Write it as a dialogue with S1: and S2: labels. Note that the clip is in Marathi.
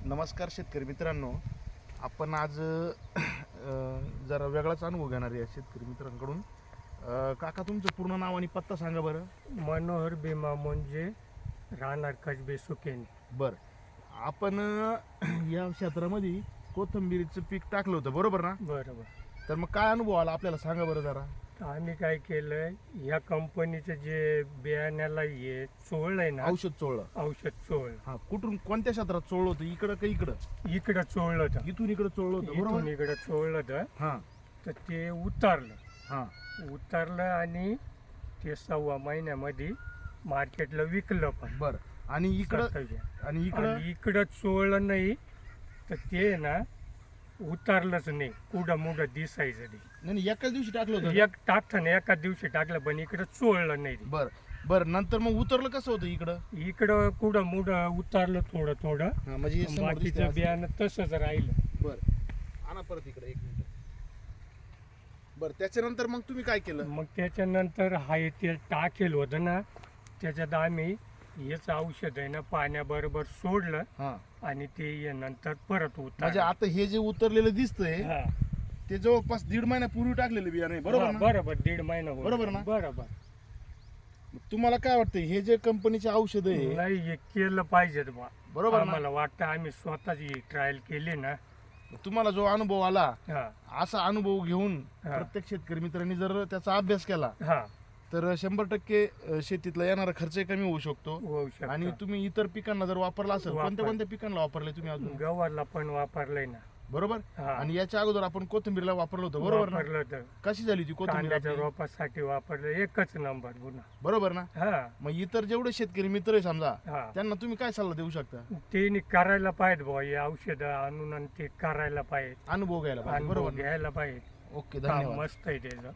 S1: नमस्कार शेतकरी मित्रांनो. आपण आज जरा वेगळाच अनुभव घेणार आहे या शेतकरी मित्रांकडून. काका तुमचं पूर्ण नाव आणि पत्ता सांगा बरं.
S2: मनोहर भीमा म्हणजे राहणार कसबे सुकेन.
S1: बर. आपण या क्षेत्रामध्ये कोथंबीरीचं पीक टाकलं होतं बरोबर ना?
S2: बरोबर.
S1: तर मग काय अनुभव आला आपल्याला सांगा बरं जरा.
S2: आम्ही काय केलं ह्या कंपनीचं जे बियाण्याला हे चोळलंय ना
S1: औषध चोळलं
S2: औषध चोळ.
S1: हा कुठून कोणत्या क्षेत्रात चोळलं होतं? इकडं का इकडं?
S2: इकडं चोळलं होतं.
S1: इथून इकडं चोळलं होतं
S2: इथून
S1: बरोबर
S2: इकडं चोळलं होतं.
S1: हा.
S2: तर ते उतारलं.
S1: हा.
S2: उतारलं आणि ते सव्वा महिन्यामध्ये मार्केटला विकलं पण.
S1: बर. आणि इकडं. आणि इकडं?
S2: आणि इकडं चोळलं नाही तर ते ना उतारलंच नाही. कुठं मुडं दिसायचं
S1: नाही. नाही, एकाच दिवशी टाकलं होतं
S2: एक टाकताना एका दिवशी टाकलं पण इकडं चोळलं नाही.
S1: बर बर नंतर मग उतरलं कसं होतं इकडं?
S2: इकडं कुठं मुडं उतारलं थोडं थोडं.
S1: हा, म्हणजे हे समोर दिसतंय
S2: बाकीचं
S1: असं.
S2: बियाणं तसंच राहिलं.
S1: बर. आणा परत इकडे एक मिनिट. बर त्याच्यानंतर मग तुम्ही काय केलं?
S2: मग त्याच्यानंतर हाय ते टाकेल होतं ना त्याच्यात आम्ही हेच औषध आहे ना पाण्याबरोबर सोडलं
S1: हा.
S2: आणि ते नंतर परत
S1: म्हणजे
S2: उतर
S1: आता हे जे उतरलेलं दिसतंय ते जवळपास दीड महिन्यापूर्वी टाकलेलं बियाणे बरोबर ना?
S2: बरोबर दीड महिना होईल.
S1: बरोबर ना?
S2: बरोबर.
S1: तुम्हाला काय वाटतं हे जे कंपनीचे औषध आहे?
S2: नाही हे केलं पाहिजे बा.
S1: बरोबर ना?
S2: आम्हाला वाटतं आम्ही स्वतःच ही ट्रायल केली ना.
S1: तुम्हाला जो अनुभव आला
S2: हा.
S1: असा अनुभव घेऊन
S2: हा.
S1: प्रत्येक शेतकरी मित्रांनी जर त्याचा अभ्यास केला
S2: हा.
S1: तर शंभर टक्के अ, शेतीतला येणारा खर्च कमी होऊ शकतो.
S2: होऊ शकतं.
S1: आणि तुम्ही इतर पिकांना जर वापरला असेल
S2: वापर.
S1: कोणत्या कोणत्या पिकांना वापरले तुम्ही अजून?
S2: गव्हाला पण वापरलंय ना.
S1: बरोबर?
S2: हा.
S1: आणि याच्या अगोदर आपण कोथिंबीरला वापरलं होतं बरोबर ना?
S2: वापरलं तर
S1: कशी झाली ती कोथिंबीर
S2: कांद्याच्या
S1: आपली?
S2: रोपासाठी वापरलं एकच नंबर गुन्हा.
S1: बरोबर ना?
S2: हा.
S1: मग इतर जेवढे शेतकरी मित्र आहे समजा
S2: हा.
S1: त्यांना तुम्ही काय सल्ला देऊ शकता?
S2: ते करायला पाहिजे बुवा हे औषध आणून आणि ते करायला पाहिजे.
S1: अनुभव घ्यायला पाहिजे
S2: अनुभव
S1: बरोबर?
S2: घ्यायला पाहिजे.
S1: ओके
S2: काम
S1: धन्यवाद.
S2: मस्त आहे त्याचं